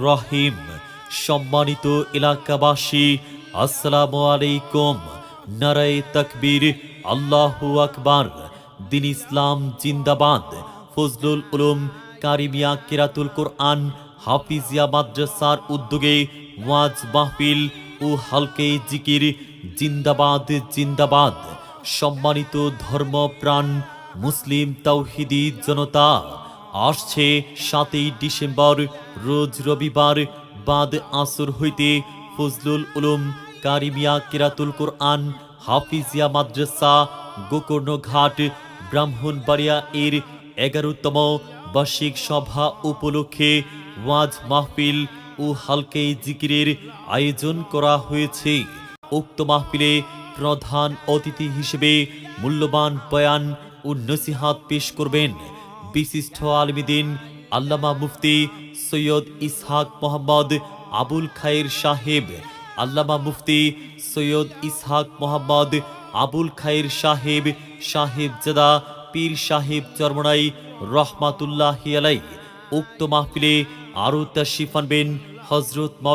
রহিম সম্মানিত এলাকাবাসী, আসসালামু আলাইকুম। নারায়ে তকবীর, আল্লাহু আকবার। দিন ইসলাম জিন্দাবাদ। ফজলুল উলুম, কারিমিয়া কিরাতুল কোরআন, হাফিজিয়া মাদ্রাসার উদ্যোগে ওয়াজ মাহফিল ও হালকে জিকির, জিন্দাবাদ জিন্দাবাদ। সম্মানিত ধর্মপ্রাণ মুসলিম তাওহিদি জনতা, আসছে সাতই ডিসেম্বর, রোজ রবিবার বাদ আসর হইতে ফজলুল উলুম, কারিমিয়া কিরাতুল কোরআন, হাফিজিয়া মাদ্রাসা, গোকর্ণঘাট, ব্রাহ্মণবাড়িয়া এর এগারোতম বার্ষিক সভা উপলক্ষে ওয়াজ মাহফিল ও হালকে জিকিরের আয়োজন করা হয়েছে। উক্ত মাহফিলে প্রধান অতিথি হিসেবে মূল্যবান বয়ান ও নসিহাত পেশ করবেন বিশিষ্ট আলমিদিন আল্লামা মুফতি সৈয়দ ইসহাক মোহাম্মদ আবুল খায়ের সাহেব, আল্লামা মুফতি সৈয়দ ইসহাক মোহাম্মদ আবুল খায়ের সাহেব সাহেব জাদা পীর সাহেব চরমনাই রহমাতুল্লাহ আলাই উক্ত মাহফিলে আরও তাশিফ আনবেন হজরত